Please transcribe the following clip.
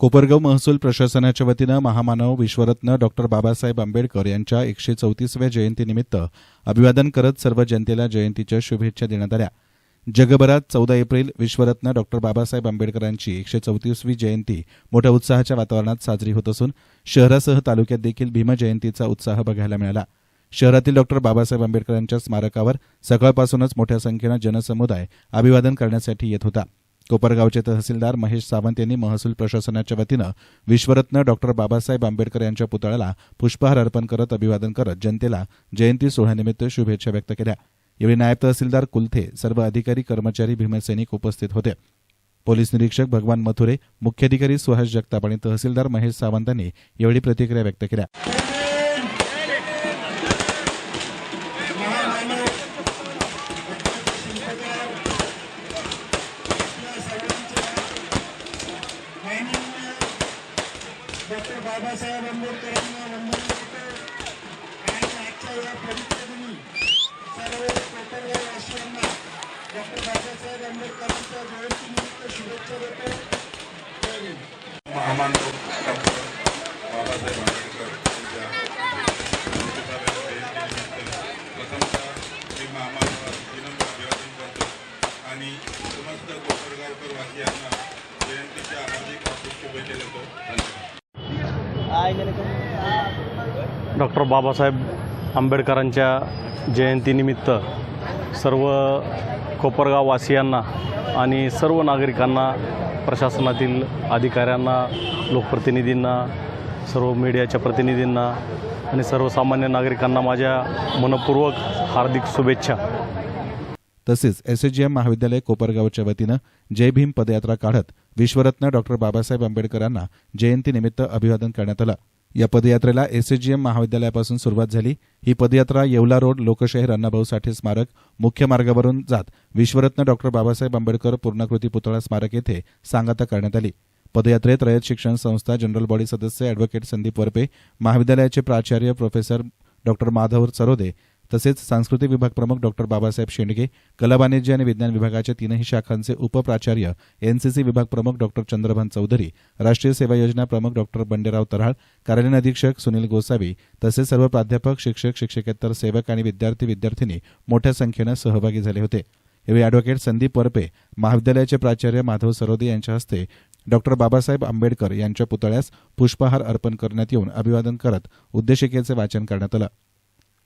कोपरगाव महसूल प्रशासनाच्या वतीनं महामानव विश्वरत्न डॉक्टर बाबासाहेब आंबेडकर यांच्या एकशे चौतीसव्या जयंतीनिमित्त अभिवादन करत सर्व जनतेला जयंतीच्या शुभेच्छा देण्यात आल्या. जगभरात चौदा एप्रिल विश्वरत्न डॉक्टर बाबासाहेब आंबेडकरांची एकशे चौतीसवी जयंती मोठ्या उत्साहाच्या वातावरणात साजरी होत असून शहरासह तालुक्यात देखील भीमजयंतीचा उत्साह बघायला मिळाला. शहरातील डॉक्टर बाबासाहेब आंबेडकरांच्या स्मारकावर सकाळपासूनच मोठ्या संख्येनं जनसमुदाय अभिवादन करण्यासाठी येत होता. कोपरगावचे तहसीलदार महेश सावंत यांनी महसूल प्रशासनाच्या वतीनं विश्वरत्न डॉक्टर बाबासाहेब आंबेडकर यांच्या पुतळ्याला पुष्पहार अर्पण करत अभिवादन करत जनतेला जयंती सोहळ्यानिमित्त शुभेच्छा व्यक्त केल्या. यावेळी नायब तहसीलदार कुलथे सर्व अधिकारी कर्मचारी भीमसैनिक उपस्थित होते. पोलीस निरीक्षक भगवान मथुरे मुख्याधिकारी सुहास जगताप आणि तहसीलदार महेश सावंतांनी यावेळी प्रतिक्रिया व्यक्त केल्या. डॉक्टर बाबासाहेब आंबेडकरांना वंदन करतो. आणि आजच्या या पवित्र दिनी सर्व कोपरगाववासियांना डॉक्टर बाबासाहेब आंबेडकरांच्या जयंतीनिमित्त शुभेच्छा देतो. महामान डॉक्टर बाबासाहेब आंबेडकर यांच्या जयंतीनिमित्त प्रथमतः मी महामानवास विनम्र अभिवादन करतो. आणि समस्त कोपरगावकर वासियांना जयंतीच्या हार्दिक हार्दिक शुभेच्छा देतो धन्यवाद डॉक्टर बाबासाहेब आंबेडकरांच्या जयंतीनिमित्त सर्व कोपरगाव वासियांना आणि सर्व नागरिकांना प्रशासनातील अधिकाऱ्यांना लोकप्रतिनिधींना सर्व मीडियाच्या प्रतिनिधींना आणि सर्वसामान्य नागरिकांना माझ्या मनपूर्वक हार्दिक शुभेच्छा. तसेच एसएजीएम महाविद्यालय कोपरगावच्या वतीनं जय भीम पदयात्रा काढत विश्वरत्न डॉक्टर बाबासाहेब आंबेडकरांना जयंतीनिमित्त अभिवादन करण्यात आलं. या पदयात्रेला एसएजीएम महाविद्यालयापासून सुरुवात झाली. ही पदयात्रा येवला रोड लोकशाहीर अण्णाभाऊ साठे स्मारक मुख्य मार्गावरून जात विश्वरत्न डॉक्टर बाबासाहेब आंबेडकर पूर्णकृती पुतळा स्मारक येथे सांगता करण्यात आली. पदयात्रेत रयत शिक्षण संस्था जनरल बॉडी सदस्य अॅडव्होकेट संदीप वरपे महाविद्यालयाचे प्राचार्य प्रोफेसर डॉक्टर माधव सरोदे तसेच सांस्कृतिक विभाग प्रमुख डॉक्टर बाबासाहेब शेंडगे कला वाणिज्य आणि विज्ञान विभागाच्या तीनही शाखांचे उपप्राचार्य एनसीसी विभाग प्रमुख डॉक्टर चंद्रभान चौधरी राष्ट्रीय सेवा योजना प्रमुख डॉक्टर बंडेराव तराळ कार्यालयीन अधीक्षक सुनील गोसावी तसेच सर्व प्राध्यापक शिक्षक शिक्षकेतर सेवक आणि विद्यार्थी विद्यार्थिनी मोठ्या संख्येनं सहभागी झाले होते. यावेळी अॅडव्होकेट संदीप परपे महाविद्यालयाचे प्राचार्य माधव सरोदे यांच्या हस्ते डॉक्टर बाबासाहेब आंबेडकर यांच्या पुतळ्यास पुष्पहार अर्पण करण्यात येऊन अभिवादन करत उद्देशिकेचे वाचन करण्यात आलं.